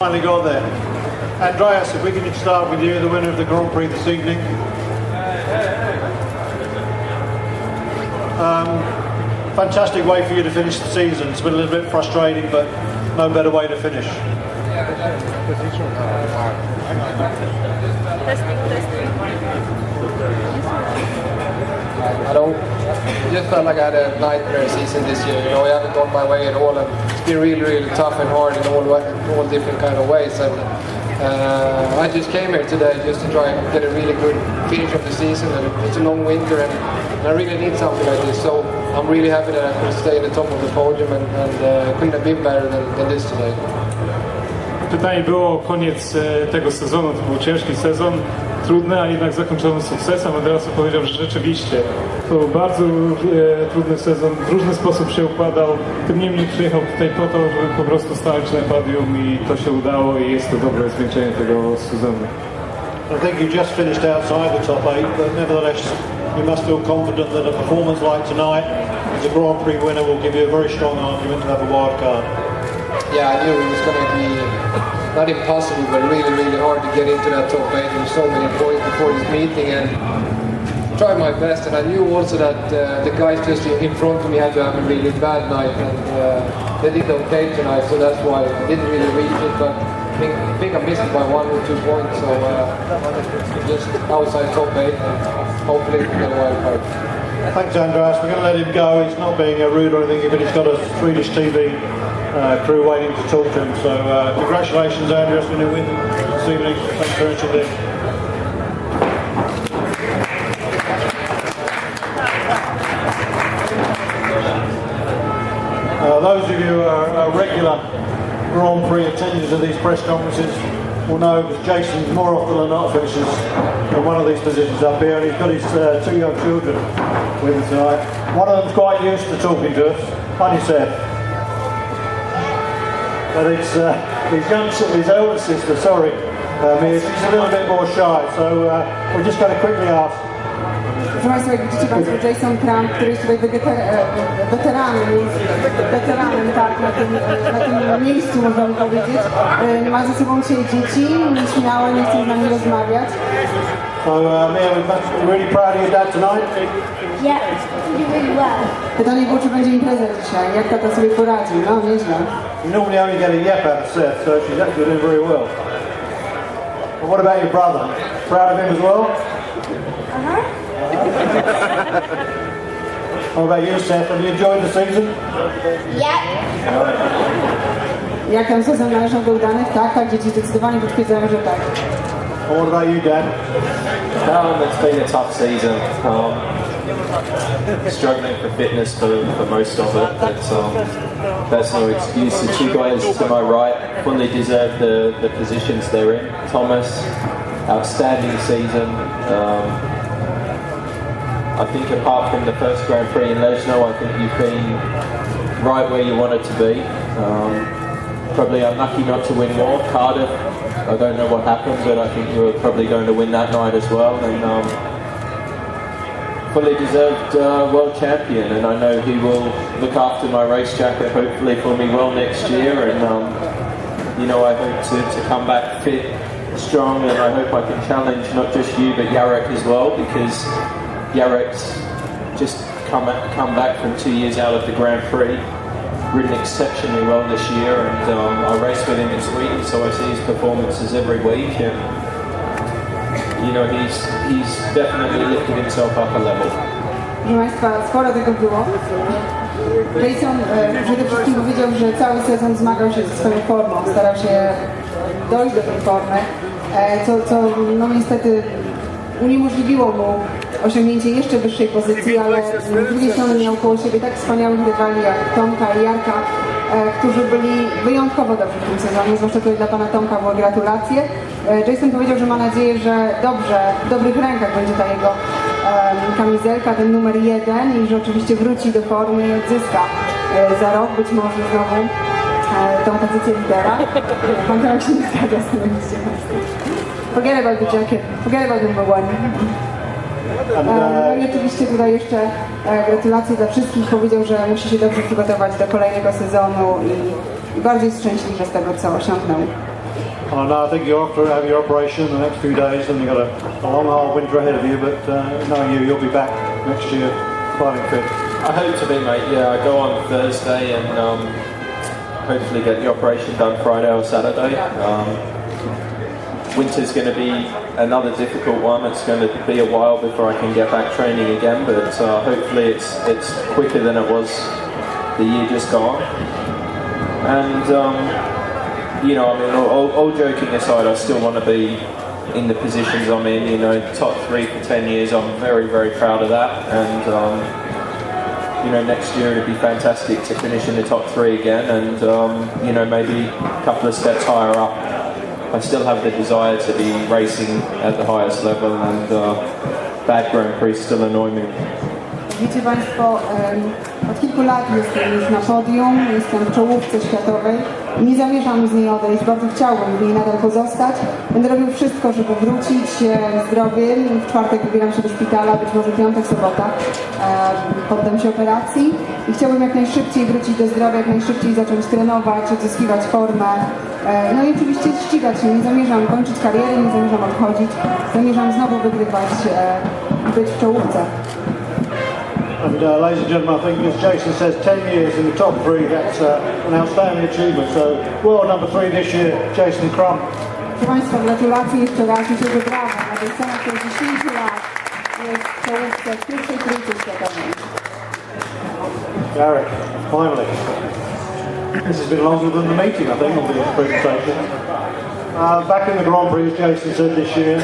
Finally got there. Andreas, if we can start with you, the winner of the Grand Prix this evening. Um, fantastic way for you to finish the season. It's been a little bit frustrating, but no better way to finish. Testing, testing. I don't just felt like I had a nightmare season this year. You know, I haven't gone my way at all, and it's been really, really tough and hard in all all different kind of ways. And uh, I just came here today just to try and get a really good finish of the season. And it's a long winter, and, I really need something like this. So I'm really happy that I could stay at the top of the podium, and, and uh, couldn't have been better than, than this today. Pytanie było o koniec tego sezonu, to był ciężki sezon, trudny, a jednak zakończony sukcesem. Andreas powiedział, że rzeczywiście to był bardzo e, trudny sezon, w różny sposób się układał. Tym niemniej przyjechał tutaj po to, żeby po prostu stanąć na podium i to się udało i jest to dobre zwieńczenie tego sezonu. I think you just finished outside the top eight, but nevertheless, you must feel confident that a performance like tonight as a Grand Prix winner will give you a very strong argument to have a wild card. Yeah, I knew it was going to be not impossible, but really, really hard to get into that top eight. There were so many points before this meeting, and tried my best. And I knew also that uh, the guys just in front of me had to have a really bad night, and uh, they did okay tonight. So that's why I didn't really reach it, but I think, I think I missed it by one or two points. So uh, just outside top eight, and hopefully we get a wild card. Thanks, Andreas. We're going to let him go. He's not being rude or anything, but he's got a Swedish TV uh, crew waiting to talk to him. So, uh, congratulations, Andreas, on your win this evening. Thanks very much indeed. Uh, those of you who are, are regular Grand Prix attenders of these press conferences will know that Jason more often than not finishes in one of these positions up here, and he's got his uh, two young children with him tonight. One of them's quite used to talking to us, honey Seth. But it's uh, his young, his elder sister, sorry, uh, Mia, she's a little bit more shy, so uh, we're just going to quickly ask. Proszę Państwa, jak widzicie Państwo, Jason Trump, który jest tutaj wegeter, e, weteranem, weteranem tak, na tym, na tym miejscu, można by powiedzieć. E, Ma ze sobą dzisiaj dzieci, nieśmiałe, nie chce z nami rozmawiać. So, uh, Mia, we're really proud of your dad tonight. Yeah, you did really well. Pytanie było, czy będzie impreza dzisiaj, jak tata sobie poradził, no nieźle. You normally only get a yep out of Seth, so she's actually doing very well. But what about your brother? Proud of him as well? Uh-huh. What about you, Seth? Have you enjoyed the season? Yeah. Jak tam sezon należał do udanych? Tak, tak, dzieci zdecydowanie potwierdzają, że tak. And what about you, Dad? Um, it's been a tough season. Um, struggling for fitness for, for most of it, but um, that's no excuse. The two guys to my right fully deserve the, the positions they're in. Thomas, outstanding season. Um, I think apart from the first Grand Prix in Lesno, I think you've been right where you wanted to be. Um, probably unlucky not to win more. Cardiff, I don't know what happened, but I think you were probably going to win that night as well. And um, fully deserved uh, world champion, and I know he will look after my race jacket hopefully for me well next year. And um, you know, I hope to, to come back fit, strong, and I hope I can challenge not just you but Yarek as well because Yarek's just come come back from two years out of the Grand Prix. Ridden exceptionally well this year, and um, I race with him in Sweden, so I see his performances every week, and you know he's he's definitely lifted himself up a level. Proszę Państwa, sporo tego było. Jason e, przede wszystkim powiedział, że cały sezon zmagał się ze swoją formą, starał się dojść do tej formy, e, co, co no niestety uniemożliwiło mu osiągnięcie jeszcze wyższej pozycji, ale z drugiej strony miał koło siebie tak wspaniałych rywali jak Tomka i Jarka, e, którzy byli wyjątkowo dobrzy w tym sezonie, zwłaszcza tutaj dla pana Tomka były gratulacje. E, Jason powiedział, że ma nadzieję, że dobrze, w dobrych rękach będzie ta jego kamizelka, ten numer jeden i że oczywiście wróci do formy i odzyska e, za rok być może znowu e, tą pozycję lidera. Pan Tomek się nie zgadza z tym. Forget about the jacket, forget about number one. E, No i oczywiście tutaj jeszcze e, gratulacje dla wszystkich. Powiedział, że musi się dobrze przygotować do kolejnego sezonu i, i bardzo jest szczęśliwy z tego, co osiągnął. And I know I think you're off to have your operation in the next few days, and you've got a, a long hard winter ahead of you. But uh, knowing you, you'll be back next year fighting fit. I hope to be, mate. Yeah, I go on Thursday and um, hopefully get the operation done Friday or Saturday. Um, winter's going to be another difficult one. It's going to be a while before I can get back training again, but uh, hopefully it's it's quicker than it was the year just gone. And um, you know, I mean, all, all, joking aside, I still want to be in the positions I'm in. You know, top three for ten years. I'm very very proud of that, and. Um, you know, next year it'd be fantastic to finish in the top three again, and um, you know, maybe a couple of steps higher up. I still have the desire to be racing at the highest level, and uh, bad Grand Prix still annoy me. Wiecie od kilku lat jestem już na podium, jestem w czołówce światowej nie zamierzam z niej odejść, bardzo chciałbym w niej nadal pozostać. Będę robił wszystko, żeby wrócić e, zdrowym. W czwartek wybieram się do szpitala, być może piątek, sobota. Em, Poddam się operacji i chciałbym jak najszybciej wrócić do zdrowia, jak najszybciej zacząć trenować, odzyskiwać formę. E, No i oczywiście ścigać się. Nie zamierzam kończyć kariery, nie zamierzam odchodzić. Zamierzam znowu wygrywać e, być w czołówce. And uh, ladies and gentlemen, I think as Jason says, 10 years in the top three, that's uh, an outstanding achievement. So world number three this year, Jason Crump. Proszę Państwa, gratulacje jeszcze raz. Myślę, że brawo. Na tej scenie, który 10 lat jest w czołówce w pierwszej trójce światowej. Garrett, finally. This has been longer than the meeting, I think, of the presentation. Uh, back in the Grand Prix, as Jason said this year,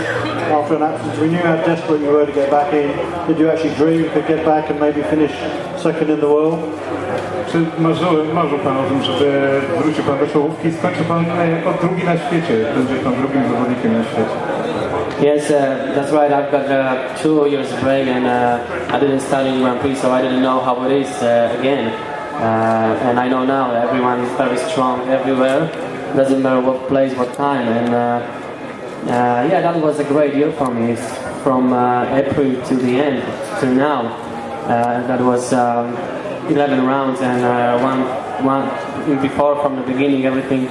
after an absence, we knew how desperate you were to get back in. Did you actually dream you could get back and maybe finish second in the world? Czy marzył, marzył Pan o tym, żeby wrócił Pan do czołówki i skończył Pan jako drugi na świecie? Będzie Pan drugim zawodnikiem na świecie. Yes, uh, that's right. I've got uh, two years break and uh, I didn't start in Grand Prix, so I didn't know how it is uh, again. Uh, and I know now everyone is very strong everywhere. Doesn't matter what place, what time. And uh, uh, yeah, that was a great year for me. From uh, April to the end to now, that was um, 11 rounds and one one before from the beginning everything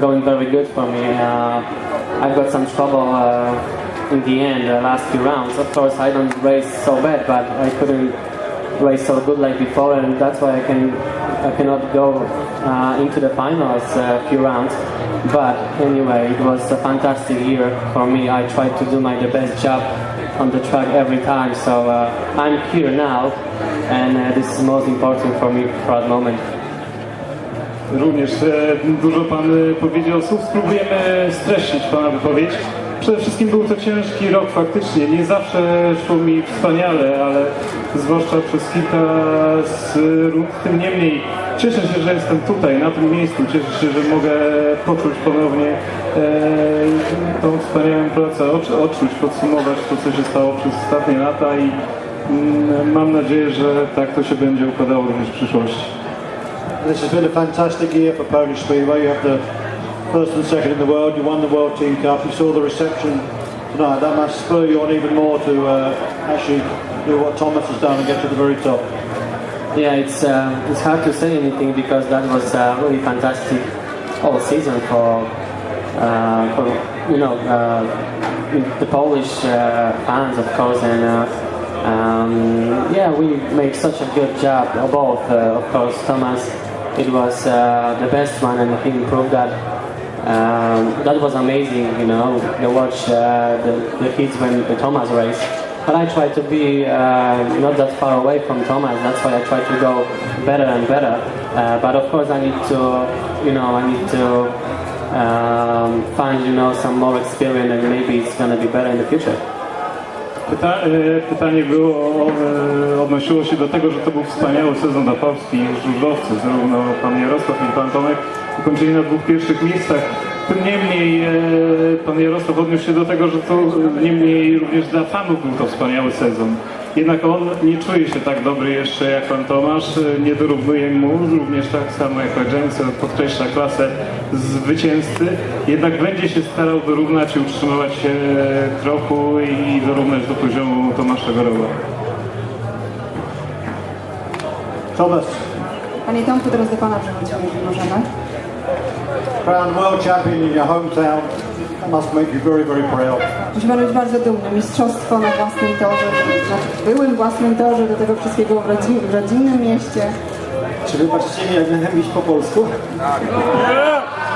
going very good for me. I've got some trouble in the end, the last few rounds. Of course, I don't race so bad, but I couldn't race so good like before, and that's why I can I cannot go uh, into the finals a few rounds. But anyway, it was a fantastic year for me. I tried to do my the best job on the track every time, so uh, I'm here now, and uh, this is most important for me for the moment. Również e, dużo Pan e, powiedział słów. Spróbujemy streścić Pana wypowiedź. Przede wszystkim był to ciężki rok faktycznie. Nie zawsze szło mi wspaniale, ale zwłaszcza przez kilka z rund. Tym niemniej cieszę się, że jestem tutaj, na tym miejscu. Cieszę się, że mogę poczuć ponownie e, tą wspaniałą pracę, odczu- odczuć, podsumować to, co się stało przez ostatnie lata i mm, mam nadzieję, że tak to się będzie układało również w przyszłości. This has been a fantastic year for Polish Speedway. You have the first and second in the world. You won the World Team Cup. You saw the reception tonight. That must spur you on even more to uh, actually do what Thomas has done and get to the very top. Yeah, it's uh, it's hard to say anything because that was uh, really fantastic all season for uh, for you know uh, the Polish uh, fans, of course, and um, yeah, we made such a good job. of Both, uh, of course, Thomas, it was uh, the best one, and he improved that. Um, that was amazing, you know, to watch uh, the, the when the Thomas race. But I try to be uh, not that far away from Thomas. That's why I try to go better and better. Uh, but of course, I need to, you know, I need to um, find, you know, some more experience, and maybe it's gonna be better in the future. Pyta, e, pytanie było, e, odnosiło się do tego, że to był wspaniały sezon dla Polski. Żużlowcy, zarówno pan Jarosław, jak i pan Tomek, ukończyli na dwóch pierwszych miejscach. Tym niemniej e, pan Jarosław odniósł się do tego, że to niemniej również dla fanów był to wspaniały sezon. Jednak on nie czuje się tak dobry jeszcze jak pan Tomasz, nie dorównuje mu, również tak samo jak Jensen podkreśla klasę zwycięzcy, jednak będzie się starał wyrównać i utrzymywać się kroku i dorównać do poziomu Tomasza Gorowa. Thomas, Panie Tomku, teraz do Pana przechodzimy, jeżeli możemy. world champion in your hometown must make you very, very proud. Musi pan być bardzo dumny. Mistrzostwo na własnym torze, znaczy byłym własnym torze, do tego wszystkiego w, rodzi, w rodzinnym mieście. Czy wybaczycie mi, jak będę mówić po polsku?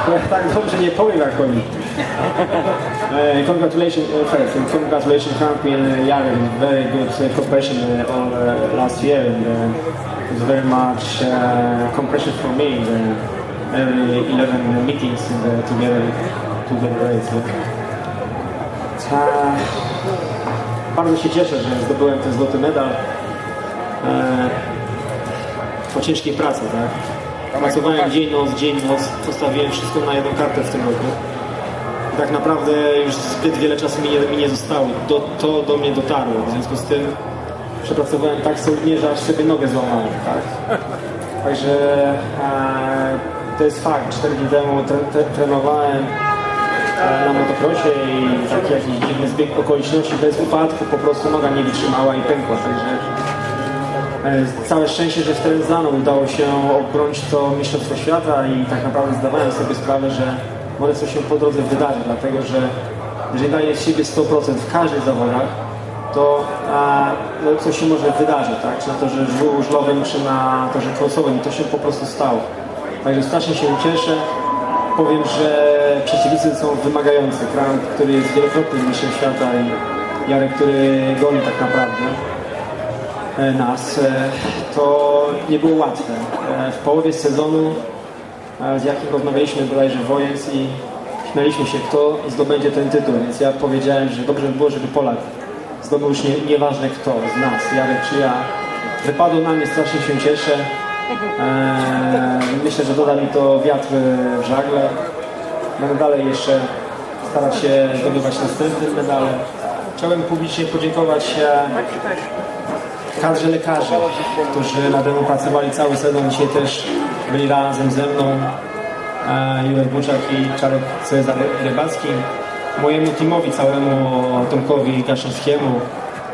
Bo ja tak dobrze nie powiem jak oni. Uh, congratulations uh, first, and congratulations champion uh, Jarek, very good uh, cooperation uh, all uh, last year and uh, it's very much uh, compression for me in the every 11 meetings in the together race. Uh, bardzo się cieszę, że zdobyłem ten złoty medal. E, po ciężkiej pracy, tak? Pracowałem dzień, noc, dzień, noc, postawiłem wszystko na jedną kartę w tym roku. Tak naprawdę już zbyt wiele czasu mi nie, mi nie zostało. Do, to do mnie dotarło. W związku z tym przepracowałem tak solidnie, że aż sobie nogę złamałem, tak? Także e, to jest fakt. Cztery dni temu tre, tre, trenowałem na motocrossie i taki jakiś dziwny zbieg okoliczności bez upadku po prostu noga nie wytrzymała i pękła. Także E, Całe szczęście, że w Terenzano udało się obbronić to Mistrzostwo Świata i tak naprawdę zdawałem sobie sprawę, że może coś się po drodze wydarzy, dlatego że jeżeli daje siebie 100% w każdych zawodach, to a, no, coś się może wydarzyć, tak? Czy na torze żu- żużlowym, czy na torze kłosowym i to się po prostu stało. Także strasznie się cieszę. Powiem, że przeciwnicy są wymagający. Kramp, który jest wielokrotnym mistrzem świata i Jarek, który goni tak naprawdę e, nas, e, to nie było łatwe. E, W połowie sezonu z jakim rozmawialiśmy bodajże Wojens i śmialiśmy się, kto zdobędzie ten tytuł, więc ja powiedziałem, że dobrze by było, żeby Polak zdobył już nie, nieważne kto z nas, Jarek czy ja. Wypadło na mnie, strasznie się cieszę. E, Myślę, że doda mi to wiatr w żagle. Będę dalej jeszcze starać się zdobywać następne medale. Chciałbym publicznie podziękować e, kadrze lekarzy, którzy nade mną pracowali cały sezon. Dzisiaj też byli razem ze mną e, Jurek Buczak i Czarek Cezar Rybacki. Mojemu teamowi całemu Tomkowi Gaszowskiemu,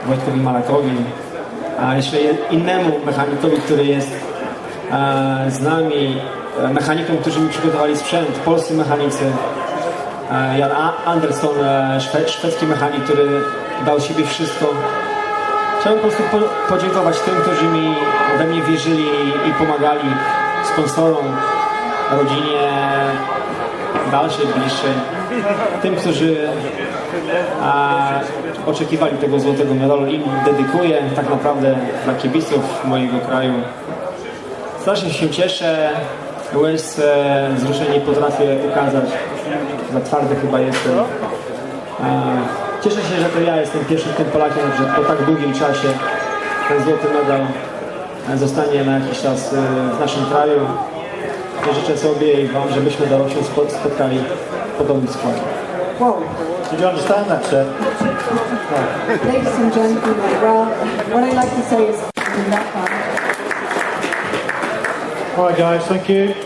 Wojtkowi Malakowi, a jeszcze je- innemu mechanikowi, który jest e, z nami, mechanikom, którzy mi przygotowali sprzęt, polscy mechanicy, e, Jan Anderson, e, szwe, szwedzki mechanik, który dał siebie wszystko. Chciałem po prostu po, podziękować tym, którzy mi we mnie wierzyli i pomagali, sponsorom, rodzinie dalszej, bliższej, tym, którzy a, oczekiwali tego złotego medalu. Im dedykuję tak naprawdę dla kibiców mojego kraju. Strasznie się cieszę. Łez e, wzruszenie nie potrafię ukazać. Za twardy chyba jestem. Cieszę się, że to ja jestem pierwszym tym Polakiem, że po tak długim czasie ten złoty medal zostanie na jakiś czas e, w naszym kraju. I Życzę sobie i Wam, żebyśmy do roku spotkali w podobnym składzie. Wow. Did you understand that, sir? Ladies and gentlemen, well, what I like to say is. All right, guys, thank you.